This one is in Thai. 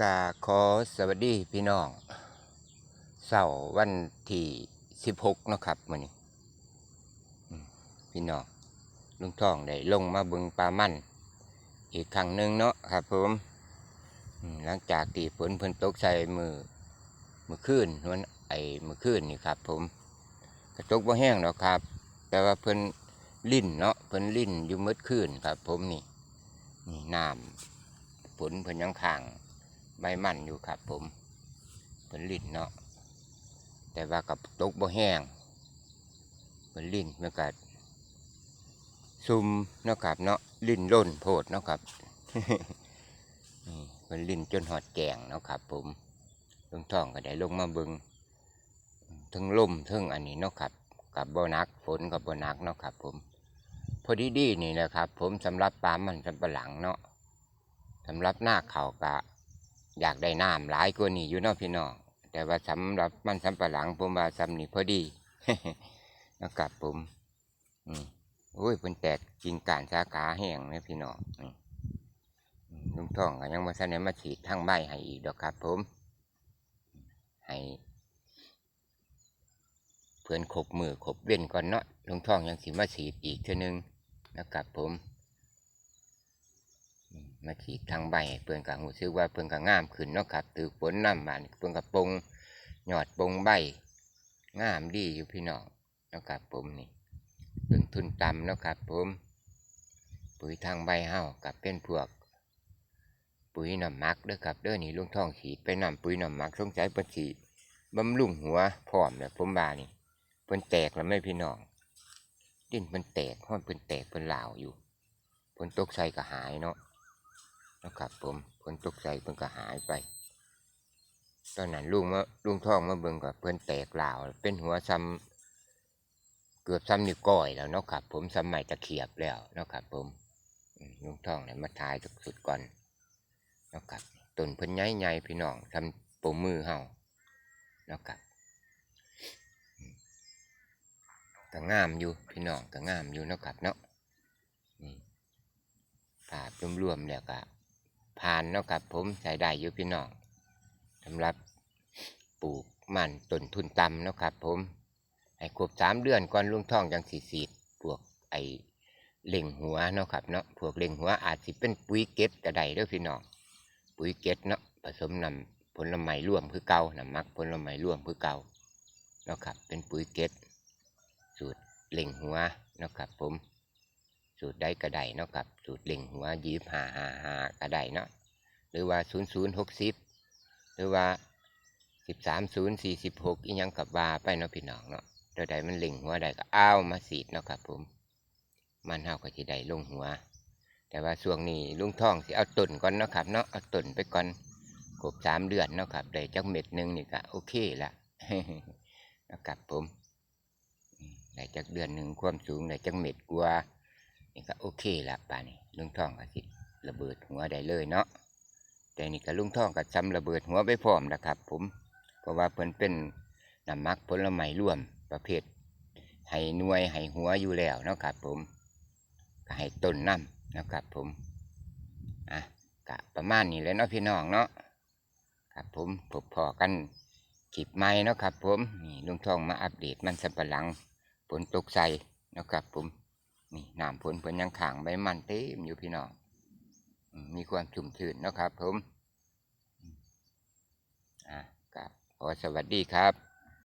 กาขอสวัสดีพี่น้องเสาร์วันที่สิบหกนะครับมื้อนี้พี่น้องลุงทองได้ลงมาบึงปลามันอีกครั้งหนึ่งเนาะครับผมหลังจากที่ฝนเพิ่นตกใส่มือมือคืนวันไอ้มือคืนนี่ครับผมกระตกบ่แห้งหรอกครับ แต่ว่าเพิ่นลิ่นเนาะเพิ่นลิ่นอยู่มืดคืนครับ ผมนี่นี่น้ำฝนเพิ่นยังข้าง ใบมันอยู่ครับ ผมเป็นลิ้นเนาะแต่ว่ากับตกบ่แห้งเป็นลิ้นมันกัดซุมเนาะครับเนาะลิ้นล้นโพดเนาะครับนี่เป็นลิ้นจนหอดแกงเนาะครับ ผมลงท้องก็ได้ลงมาเบิงทั้งลมทั้งอันนี้เนาะครับกับบ่นักฝนกับบ่นักเนาะครับ ผม พอดีดีๆนี่แหละครับ ผมสำหรับปลามันสำปะหลังเนาะสำหรับหน้าเข่ากะ อยากได้น้ำหลายกว่านี้อยู่นาะพี่น้องแต่ว่าสำหรับมันสำปะหลังผมว่าสำนี่พอดีนะครับผมอืมโอ้ยเพิ่นแตกกิ่งการสาขาแห้งเลยพี่น้องลุงท่องก็ยังมาเสนอมาฉีดทั้งใบให้อีกดอกครับผม ให้เพื่อนขบมือขบเว้นก่อนเนาะลุงท่องยังสิมาฉีดอีกเท่านึงนะครับผม มาฉีดทางใบเพื่อนกับหูซื้อว่าเพื่อนกับงามขึ้นเนาะครับถือฝนน้ำมันเพื่อนกับปงหยอดปงใบงามดีอยู่พี่น้องเนาะครับผมนี่ต้นทุนต่ำเนาะครับผมปุ๋ยทางใบเฮากับเป็นพวก ปุ๋ยน้ำมักเด้อครับเด้อนี่ลุงท่องฉีดไปนำปุ๋ยน้ำมักสงสัยเพิ่นฉีดบำรุงหัวพร้อมเลยผมบานี่เพิ่นแตกแล้วไม่พี่น้องดิ้นเพิ่นแตกห้อนเพิ่นแตกเพิ่นลาวอยู่เพิ่นตกใส่ก็หายเนาะ นะครับผมฝนตกใจเพิ่นก็หายไป ตอนนั้นลุงมาลุงท่องมาเบิ่งกับเพิ่นแตกล่าวเป็นหัวซ้ำเกือบซ้ำนิ้วก้อยแล้วเนาะครับ ผมสมัยตะเขียบแล้วเนาะครับผมลุงท่องเนี่ยมาทายสุดก่อนเนาะครับต้นเพิ่นใหญ่ๆพี่น้องทำปมมือเฮาเนาะครับก็งามอยู่พี่น้องก็งามอยู่เนาะครับเนาะนี่ภาพรวมๆแล้วก็ ผ่านเนาะครับผมใช้ได้อยู่พี่น้องสำหรับปลูกมันต้นทุนต่ำเนาะครับผมให้ครบสามเดือนก่อนลุงท่องจังสีสีดพวกไอเล่งหัวเนาะครับเนาะพวกเล่งหัวอาจสิเป็นปุ๋ยเก็ดก็ได้เด้อพี่น้องปุ๋ยเก็ดเนาะผสมนำผลไม้ร่วมคือเก่าน้ำมักผลไม้ร่วมคือเก่าเนาะครับเป็นปุ๋ยเก็ดสูตรเล่งหัวเนาะครับผม สูตรใดก็ได้เนาะครับ สูตรเล่งหัวยีบหาหาหาก็ได้เนาะหรือว่าศูนย์ศูนย์หกสิบหรือว่าสิบสามศูนย์สี่สิบหกอีหยังกับว่าไปเนาะพี่น้องเนาะตัวใดมันเล่งหัวได้ก็เอามาสีดเนาะครับ ผม มันเฮาก็จะได้ลงหัว แต่ว่าช่วงนี้ลุงท่องสิเอาต้นก่อนเนาะครับเนาะเอาต้นไปก่อนครบสามเดือนเนาะครับได้จักเม็ดหนึ่งนี่ก็โอเคละนะครับผมอืมได้จักเดือนหนึ่งความสูงได้จักเม็ดกว่า นี่ก็โอเคละป่านี่ลุงท่องก็สิระเบิดหัวได้เลยเนาะแต่นี่ก็ลุงท่องก็จำระเบิดหัวไปพร้อมนะครับ ผมเพราะว่าเพิ่นเป็นน้ำมักผลไม้ร่วมประเภทให้หน่วยให้หัวอยู่แล้วนะครับ ผมก็ให้ต้นน้ำนะครับ ผมอะก็ประมาณนี้เลยเนาะพี่น้องเนาะครับผมพบพอกันคลิปใหม่เนาะครับ ผมนี่ลุงท่องมาอัปเดตมันสับปะหลังฝนตกใส่นะครับผม นี่น้ำฝนเพิ่นยังขังใบมันเต็มอยู่พี่น้องมีความชุ่มชื้นนะครับผมอืมอะครับขอสวัสดีครับ